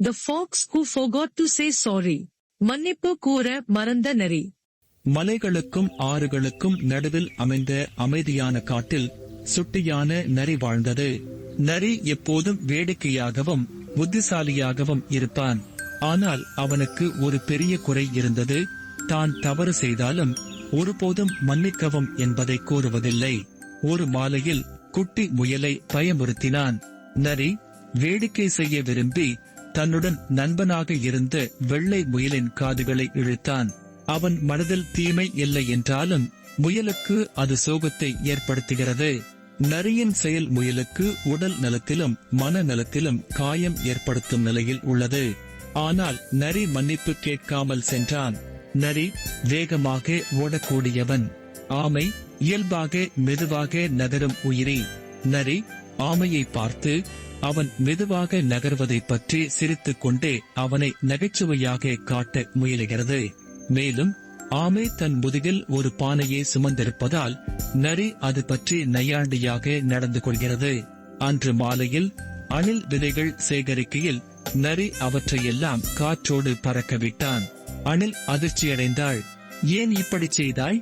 The fox who forgot to say sorry மன்னிப்பு கூற மறந்த நரி மலைகளுக்கும் ஆறுகளுக்கும் நடுவில் அமைந்த அமைதியான காட்டில் சுட்டியான நரி வாழ்ந்தது. நரி எப்போதும் வேடிக்கையாகவும் புத்திசாலியாகவும் இருப்பான். ஆனால் அவனுக்கு ஒரு பெரிய குறை இருந்தது. தான் தவறு செய்தாலும் ஒருபோதும் மன்னிக்கவும் என்பதை கூறுவதில்லை. ஒரு மாலையில் குட்டி முயலை பயமுறுத்தினான். நரி வேடிக்கை செய்ய விரும்பி தன்னுடன் நண்பனாக இருந்த வெள்ளை முயலின் காதுகளை இழுத்தான். அவன் மனதில் தீமை இல்லை என்றாலும் முயலுக்கு அது சோகத்தை ஏற்படுத்துகிறது. நரியின் செயல் முயலுக்கு உடல் நலத்திலும் மன நலத்திலும் காயம் ஏற்படுத்தும் நிலையில் உள்ளது. ஆனால் நரி மன்னிப்பு கேட்காமல் சென்றான். நரி வேகமாக ஓடக்கூடியவன். ஆமை இயல்பாக மெதுவாக நகரும் உயிரி. நரி ஆமையை பார்த்து அவன் மெதுவாக நகர்வதை பற்றி சிரித்துக் கொண்டே அவனை நகைச்சுவையாக காட்ட முயலுகிறது. மேலும் ஆமை தன் முதுகில் ஒரு பானையை சுமந்திருப்பதால் நரி அது பற்றி நையாண்டியாக நடந்து கொள்கிறது. அன்று மாலையில் அணில் விதைகள் சேகரிக்கையில் நரி அவற்றையெல்லாம் காற்றோடு பறக்க விட்டான். அணில் அதிர்ச்சியடைந்தாள். ஏன் இப்படி செய்தாய்?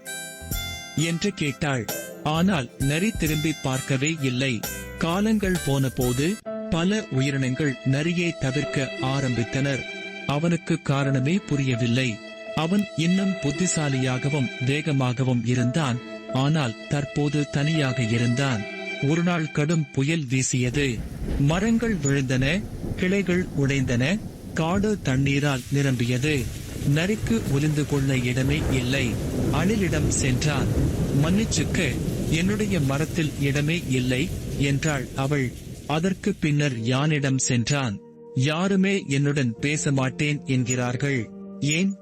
என்று கேட்டாள். ஆனால் நரி திரும்பி பார்க்கவே இல்லை. காலங்கள் போன போது பல உயிரினங்கள் நரியை தவிர்க்க ஆரம்பித்தனர். அவனுக்கு காரணமே புரியவில்லை. அவன் இன்னும் புத்திசாலியாகவும் வேகமாகவும் இருந்தான். ஆனால் தற்போது தனியாக இருந்தான். ஒரு நாள் கடும் புயல் வீசியது. மரங்கள் விழுந்தன கிளைகள் உடைந்தன காடு தண்ணீரால் நிரம்பியது. நரிக்கு ஒளிந்து கொள்ள இடமே இல்லை. அணிலிடம் சென்றான். மன்னிச்சுக்கு என்னுடைய மரத்தில் இடமே இல்லை என்றாள் அவள். அதற்கு பின்னர் யானிடம் சென்றான். யாருமே என்னுடன் பேச மாட்டேன் என்கிறார்கள். ஏன்?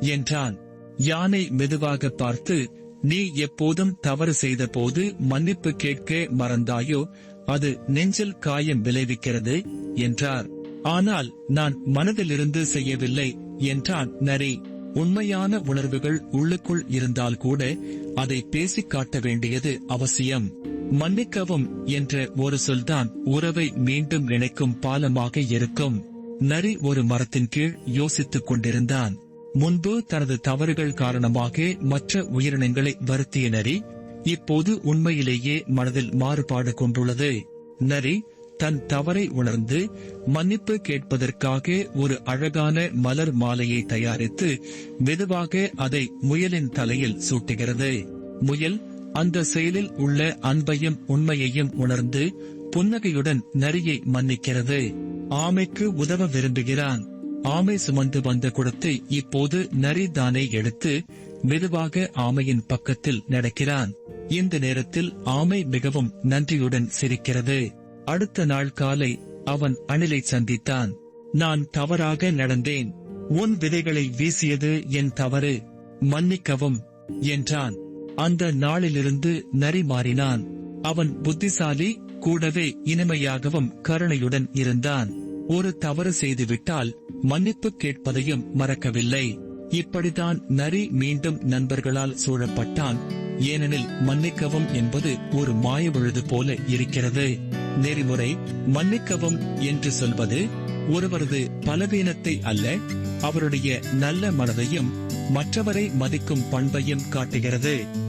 என்றான். யானை மெதுவாக பார்த்து நீ எப்போதும் தவறு செய்த போது மன்னிப்பு கேட்க மறந்தாயோ? அது நெஞ்சில் காயம் விளைவிக்கிறது என்றார். ஆனால் நான் மனதிலிருந்து செய்யவில்லை என்றான் நரி. உண்மையான உணர்வுகள் உள்ளுக்குள் இருந்தால் கூட அதை பேசிக் காட்ட வேண்டியது அவசியம். மன்னிக்கவும் என்ற ஒரு சொல்தான் உறவை மீண்டும் இணைக்கும் பாலமாக இருக்கும். நரி ஒரு மரத்தின் கீழ் யோசித்துக் கொண்டிருந்தான். முன்பு தனது தவறுகள் காரணமாக மற்ற உயிரினங்களை வருத்திய நரி இப்போது உண்மையிலேயே மனதில் மாறுபாடு கொண்டுள்ளது. நரி தன் தவறை உணர்ந்து மன்னிப்பு கேட்பதற்காக ஒரு அழகான மலர் மாலையை தயாரித்து மெதுவாக அதை முயலின் தலையில் சூட்டுகிறது. முயல் அந்த செயலில் உள்ள அன்பையும் உண்மையையும் உணர்ந்து புன்னகையுடன் நரியை மன்னிக்கிறது. ஆமைக்கு உதவ விரும்புகிறான். ஆமை சுமந்து வந்த குடத்தை இப்போது நரி தானே எடுத்து மெதுவாக ஆமையின் பக்கத்தில் நடக்கிறான். இந்த நேரத்தில் ஆமை மிகவும் நன்றியுடன் சிரிக்கிறது. அடுத்த நாள் காலை அவன் அணிலை சந்தித்தான். நான் தவறாக நடந்தேன். உன் விதைகளை வீசியது என் தவறு. மன்னிக்கவும் என்றான். அந்த நாளிலிருந்து நரி மாறினான். அவன் புத்திசாலி கூடவே இனிமையாகவும் கருணையுடன் இருந்தான். ஒரு தவறு செய்துவிட்டால் மன்னிப்பு கேட்பதையும் மறக்கவில்லை. இப்படித்தான் நரி மீண்டும் நண்பர்களால் சூழப்பட்டான். ஏனெனில் மன்னிக்கவும் என்பது ஒரு மாயவழுது போல இருக்கிறது. நெறிமுறை மன்னிக்கவும் என்று சொல்வது ஒருவரது பலவீனத்தை அல்ல அவருடைய நல்ல மனதையும் மற்றவரை மதிக்கும் பண்பையும் காட்டுகிறது.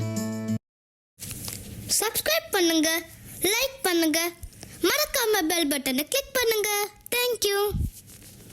சப்ஸ்கிரைப் பண்ணுங்க லைக் பண்ணுங்க. மறக்காம பெல் பட்டனை கிளிக் பண்ணுங்க. தேங்க்யூ